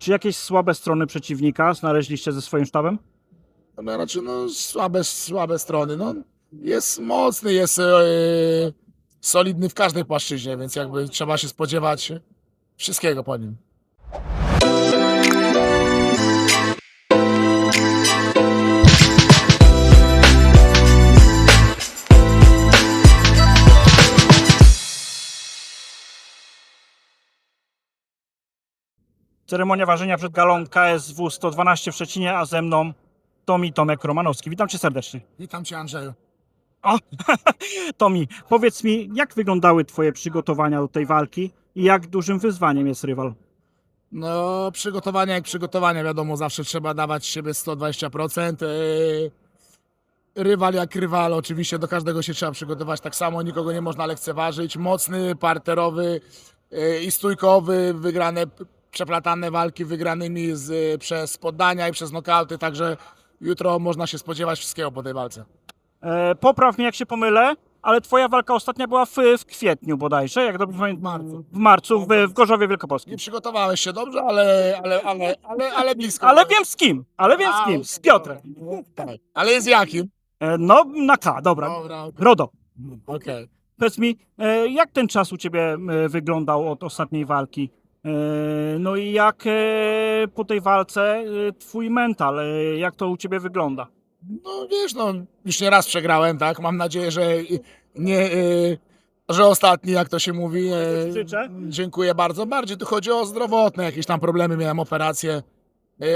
Czy jakieś słabe strony przeciwnika znaleźliście ze swoim sztabem? No, znaczy, no, słabe, słabe strony. No, jest mocny, jest e, solidny w każdej płaszczyźnie, więc jakby trzeba się spodziewać wszystkiego po nim. Ceremonia ważenia przed galą KSW 112 w Szczecinie, a ze mną Tomi Tomek Romanowski. Witam cię serdecznie. Witam cię, Andrzeju. O, Tomi, powiedz mi, jak wyglądały twoje przygotowania do tej walki i jak dużym wyzwaniem jest rywal? No, przygotowania jak przygotowania, wiadomo, zawsze trzeba dawać siebie 120%. Yy, Rywal jak rywal, oczywiście do każdego się trzeba przygotować tak samo, nikogo nie można lekceważyć. Mocny, parterowy yy, i stójkowy, wygrane, przeplatane walki wygranymi z, przez poddania i przez nokauty, także jutro można się spodziewać wszystkiego po tej walce. E, popraw mnie, jak się pomylę, ale twoja walka ostatnia była w, w kwietniu bodajże, jak dobrze pamiętam. marcu. W marcu, w, w Gorzowie Wielkopolskim. Nie przygotowałeś się dobrze, ale, ale, ale, ale, ale blisko. Ale wiem z kim, ale wiem z A, kim, z Piotrem. Tak. Ale jest jakim? E, no, na K, dobra. Dobra, Rodo, okej. powiedz mi, e, jak ten czas u ciebie e, wyglądał od ostatniej walki? E, no i jak e, po tej walce e, twój mental, jak to u ciebie wygląda? No wiesz, no już nie raz przegrałem, tak? Mam nadzieję, że nie, że ostatni, jak to się mówi. Życzę. Dziękuję bardzo. Bardziej tu chodzi o zdrowotne jakieś tam problemy. Miałem operację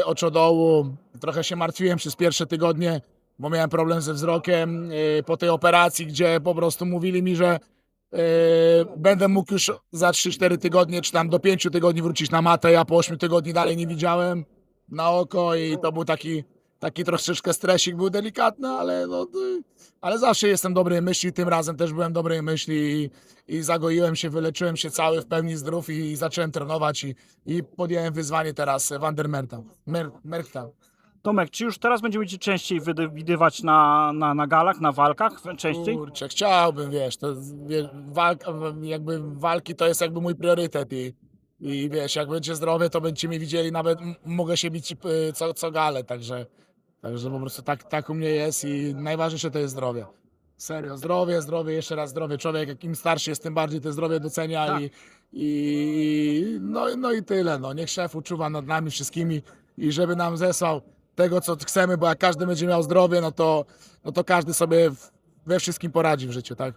oczodołu. Trochę się martwiłem przez pierwsze tygodnie, bo miałem problem ze wzrokiem po tej operacji, gdzie po prostu mówili mi, że będę mógł już za 3-4 tygodnie, czy tam do 5 tygodni wrócić na matę. Ja po 8 tygodni dalej nie widziałem na oko i to był taki taki troszeczkę stresik był delikatny, ale, no, ale zawsze jestem dobrej myśli, tym razem też byłem dobrej myśli i, i zagoiłem się, wyleczyłem się cały w pełni zdrów i, zacząłem trenować i, i podjąłem wyzwanie teraz Wandermerta. Mer. Tomek, czy już teraz będziemy cię częściej widywać na, na, na galach, na walkach? Częściej? Kurczę, chciałbym, wiesz, to wiesz, walka, jakby walki to jest jakby mój priorytet i, i wiesz, jak będzie zdrowie, to będziecie mnie widzieli, nawet mogę się bić y, co, co galę, także, także po prostu tak, tak u mnie jest i najważniejsze to jest zdrowie. Serio, zdrowie, zdrowie, jeszcze raz zdrowie. Człowiek, im starszy jest, tym bardziej to zdrowie docenia Tak. i, i no, no i tyle. No. Niech szef uczuwa nad nami wszystkimi i żeby nam zesłał tego, co chcemy, bo jak każdy będzie miał zdrowie, no to, no to każdy sobie we wszystkim poradzi w życiu, tak?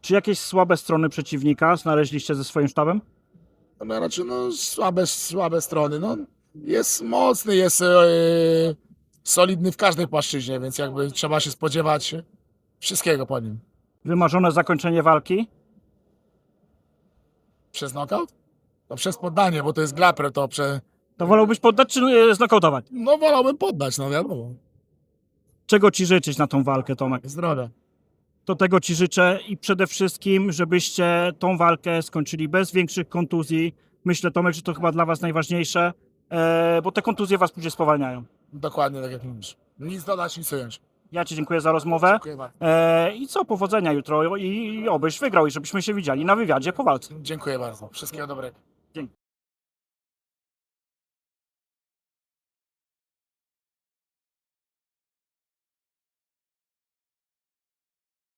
Czy jakieś słabe strony przeciwnika znaleźliście ze swoim sztabem? No, znaczy, no, słabe, słabe strony. No, jest mocny, jest e, solidny w każdej płaszczyźnie, więc jakby trzeba się spodziewać wszystkiego po nim. Wymarzone zakończenie walki? Przez knockout? To przez poddanie, bo to jest glaper, to prze... To wolałbyś poddać czy e, znokautować? No wolałbym poddać, no wiadomo. Czego ci życzyć na tą walkę, Tomek? Zdrowia. To tego ci życzę i przede wszystkim, żebyście tą walkę skończyli bez większych kontuzji. Myślę, Tomek, że to chyba dla was najważniejsze, e, bo te kontuzje was później spowalniają. Dokładnie tak jak mówisz. Nic dodać, nic ująć. Ja ci dziękuję za rozmowę. Dziękuję bardzo. E, I co, powodzenia jutro i, i obyś wygrał i żebyśmy się widzieli na wywiadzie po walce. Dziękuję bardzo. Wszystkiego dobrego.